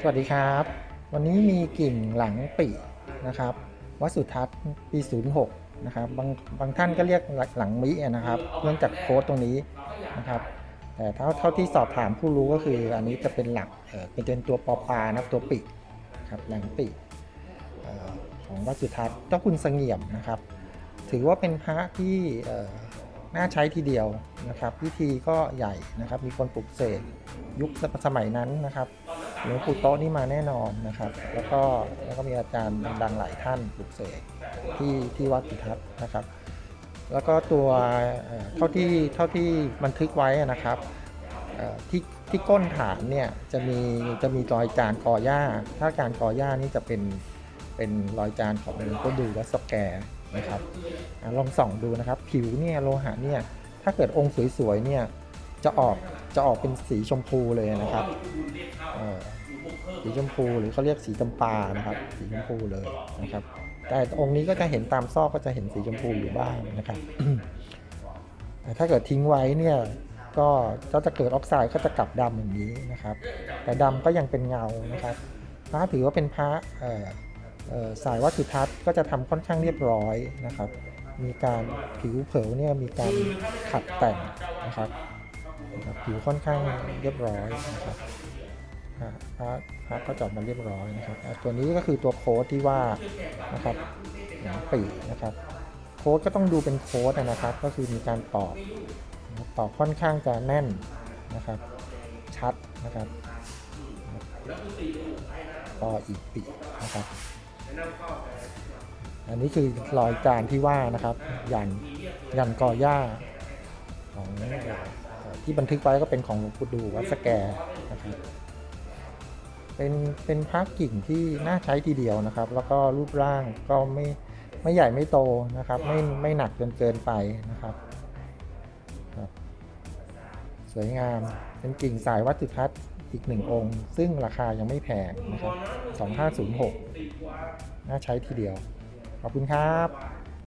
สวัสดีครับ วันนี้มีกิ่งหลังปีนะครับวัดสุทัศน์ปี 06 นะครับบางบางท่านก็เรียกหลังมินะครับเนื่องจากโค้ดตรงนี้นะครับแต่เท่าเท่าที่สอบถามผู้รู้ก็คืออันนี้จะเป็นหลักเป็นตัวปอปลานะครับตัวปีครับหลังปีของวัดสุทัศน์เจ้าคุณเสงี่ยมนะครับ ถือว่าเป็นพระที่น่าใช้ทีเดียวนะครับพิธีก็ใหญ่นะครับมีคนปลุกเสกยุคสมัยนั้นนะครับ หลวงปู่โต๊ะนี่มาแน่นอนนะครับ แล้วก็แล้วก็มีอาจารย์ดังๆหลายท่านปลุกเสกที่ที่วัดสุทัศน์นะครับ แล้วก็ตัวเท่าที่เท่าที่บันทึกไว้นะครับที่ที่ก้นฐานเนี่ยจะมีจะมีรอยจานกอหญ้า ถ้าการกอหญ้านี่จะเป็นเป็นรอยจานของหลวงพ่อดูวัดสแกนะครับลองส่องดูนะครับ ผิวเนี่ยโลหะเนี่ยถ้าเกิดองค์สวยๆเนี่ยจะออก จะออกเป็นสีชมพูเลยนะครับสีชมพูหรือเขาเรียกสีจำปานะครับ สีชมพูเลยนะครับ แต่องค์นี้ก็จะเห็นตามซอกก็จะเห็นสีชมพูอยู่บ้างนะครับแต่ถ้าเกิดทิ้งไว้เนี่ยก็จะเกิดออกไซด์ก็จะกลับดำอย่างนี้นะครับ แต่ดำก็ยังเป็นเงานะครับพระถือว่าเป็นพระสายวัตถุทัศน์ก็จะทำค่อนข้างเรียบร้อยนะครับ มีการผิวเผลเนี่ยมีการขัดแต่งนะครับ นะครับผิวค่อนข้างเรียบร้อยนะครับอ่าพระพระก็จอดมาเรียบร้อยนะครับ ตัวนี้ก็คือตัวโค้ดที่ว่านะครับหนังปีนะครับ โค้ดก็ต้องดูเป็นโค้ดนะครับ ก็คือมีการตอบตอบค่อนข้างจะแน่นนะครับ ชัดนะครับต่ออีกปีนะครับอันนี้คือรอยจานที่ว่านะครับ ยันยันกอหญ้าของ ที่บันทึกไว้ก็เป็นของหลวงปู่ดูวัดสแกนะครับเป็นเป็นพระกิ่งที่น่าใช้ทีเดียวนะครับ แล้วก็รูปร่างก็ไม่ไม่ใหญ่ไม่โตนะครับ ไม่ไม่หนักจนเกินไปนะครับครับ สวยงามเป็นกิ่งสายวัดสุทัศน์อีกหนึ่งองค์ ซึ่งราคายังไม่แพงนะครับ 2506 น่าใช้ทีเดียว ขอบคุณครับ